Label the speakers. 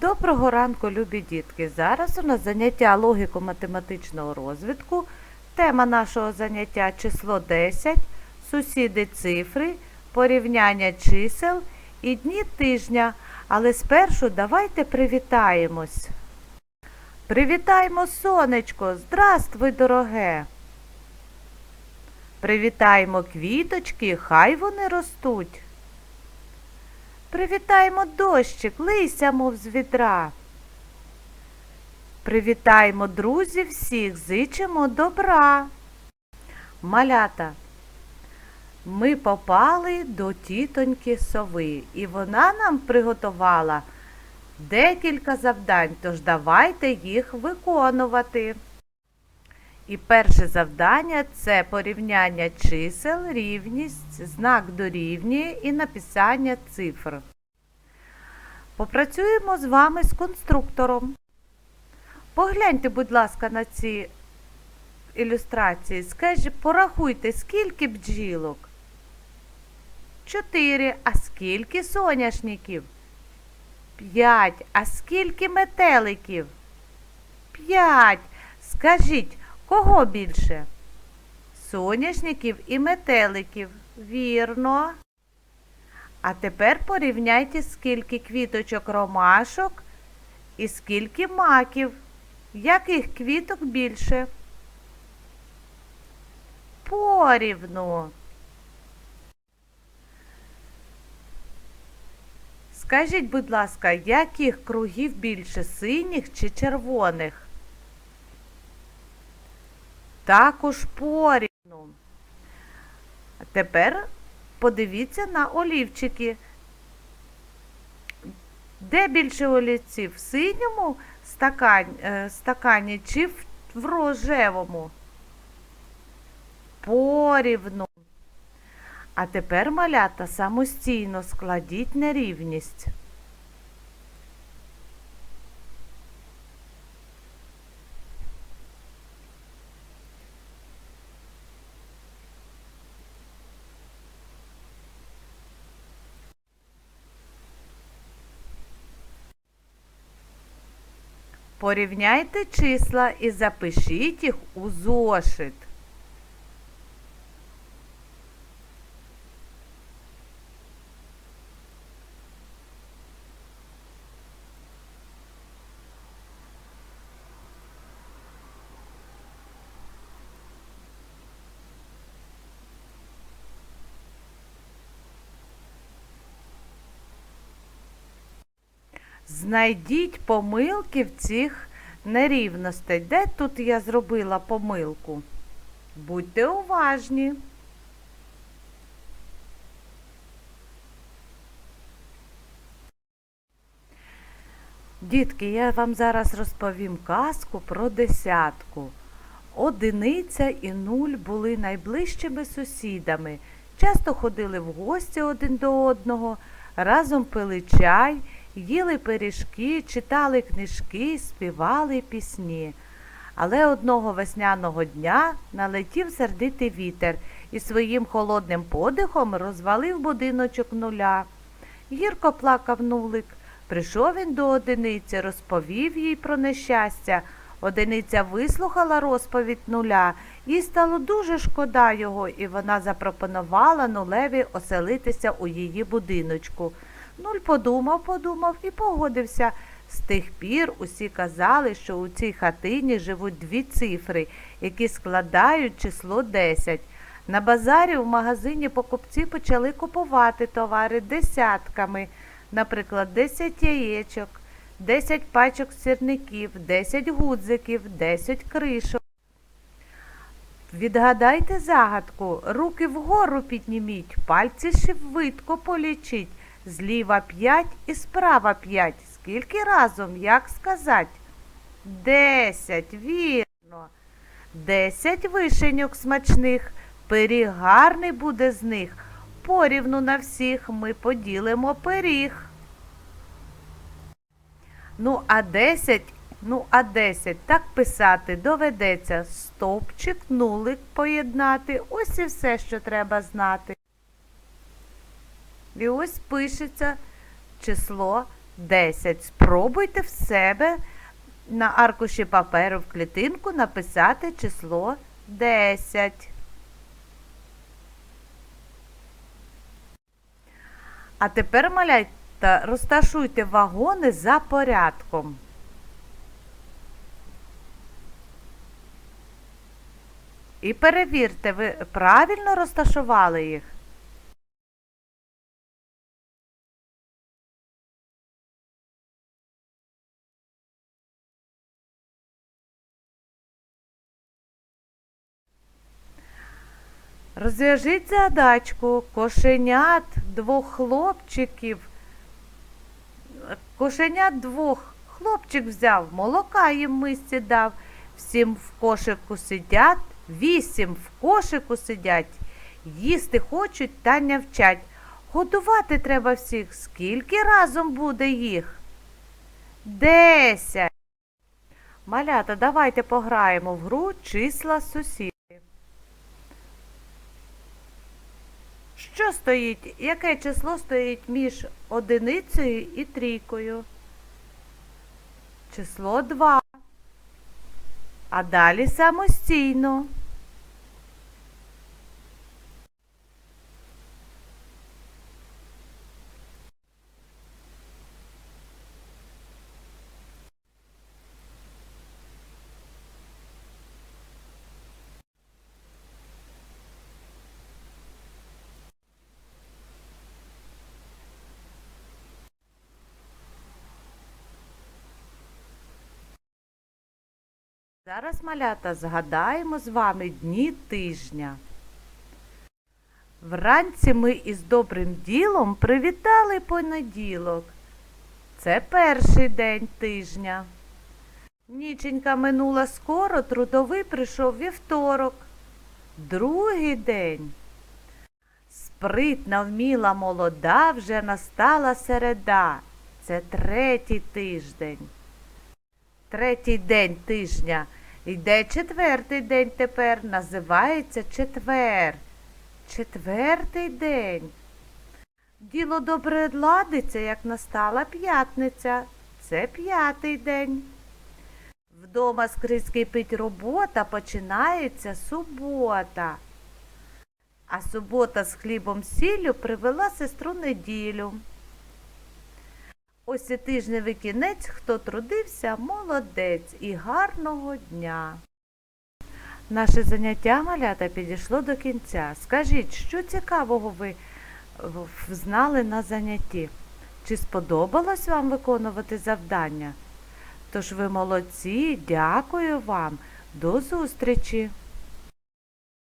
Speaker 1: Доброго ранку, любі дітки! Зараз у нас заняття логіко-математичного розвитку. Тема нашого заняття число 10, сусіди цифри, порівняння чисел і дні тижня. Але спершу давайте привітаємось. Привітаємо сонечко! Здравствуй, дороге! Привітаємо квіточки, хай вони ростуть. Привітаємо дощик, лися, мов з відра. Привітаємо друзів всіх, зичимо добра. Малята, ми попали до тітоньки сови, і вона нам приготувала декілька завдань, тож давайте їх виконувати. І перше завдання це порівняння чисел, рівність, знак дорівнює і написання цифр. Попрацюємо з вами з конструктором. Погляньте, будь ласка, на ці ілюстрації. Скажіть, порахуйте, скільки бджілок? Чотири. А скільки соняшників? П'ять. А скільки метеликів? П'ять. Скажіть, кого більше? Соняшників і метеликів. Вірно. А тепер порівняйте, скільки квіточок ромашок і скільки маків. Яких квіток більше? Порівну. Скажіть, будь ласка, яких кругів більше синіх чи червоних? Також порівну. А тепер подивіться на олівчики. Де більше олівців? В синьому стакані, е, стакані чи в рожевому? Порівну. А тепер малята самостійно складіть нерівність. Порівняйте числа і запишіть їх у зошит. Знайдіть помилки в цих нерівностей. Де тут я зробила помилку? Будьте уважні. Дітки, я вам зараз розповім казку про десятку. Одиниця і нуль були найближчими сусідами. Часто ходили в гості один до одного, разом пили чай, їли пиріжки, читали книжки, співали пісні. Але одного весняного дня налетів сердитий вітер і своїм холодним подихом розвалив будиночок нуля. Гірко плакав нулик. Прийшов він до одиниці, розповів їй про нещастя. Одиниця вислухала розповідь нуля, їй стало дуже шкода його, і вона запропонувала нулеві оселитися у її будиночку. Нуль подумав, подумав і погодився. З тих пір усі казали, що у цій хатині живуть дві цифри, які складають число 10. На базарі в магазині покупці почали купувати товари десятками, наприклад, 10 яєчок, 10 пачок сірників, 10 гудзиків, 10 кришок. Відгадайте загадку, руки вгору підніміть, пальці швидко полічіть, зліва 5 і справа 5. Скільки разом, як сказати? Десять, вірно. Десять вишеньок смачних, пиріг гарний буде з них. Порівну на всіх ми поділимо пиріг. Ну, а десять, ну, а десять, так писати доведеться стовпчик, нулик поєднати. Ось і все, що треба знати. І ось пишеться число 10. Спробуйте в себе на аркуші паперу в клітинку написати число 10. А тепер, малята, розташуйте вагони за порядком. І перевірте, ви правильно розташували їх? Розв'яжіть задачку кошенят двох хлопчиків. Кошенят двох хлопчик взяв, молока їм мисці дав. Всім в кошику сидять, вісім в кошику сидять, їсти хочуть та не вчать. Годувати треба всіх. Скільки разом буде їх? Десять. Малята, давайте пограємо в гру числа сусідів. Що стоїть? Яке число стоїть між одиницею і трійкою? Число 2. А далі самостійно. Зараз, малята, згадаємо з вами дні тижня. Вранці ми із добрим ділом привітали понеділок. Це перший день тижня. Ніченька минула скоро, трудовий прийшов вівторок. Другий день. Спритна, вміла молода, вже настала середа. Це третій тиждень. Третій день тижня. Йде четвертий день тепер, називається четвер. Четвертий день. Діло добре ладиться, як настала п'ятниця. Це п'ятий день. Вдома скрізь кипить робота, починається субота. А субота з хлібом сіллю привела сестру неділю. Ось і тижневий кінець, хто трудився, молодець і гарного дня. Наше заняття малята підійшло до кінця. Скажіть, що цікавого ви знали на занятті? Чи сподобалось вам виконувати завдання? Тож ви молодці, дякую вам, до зустрічі!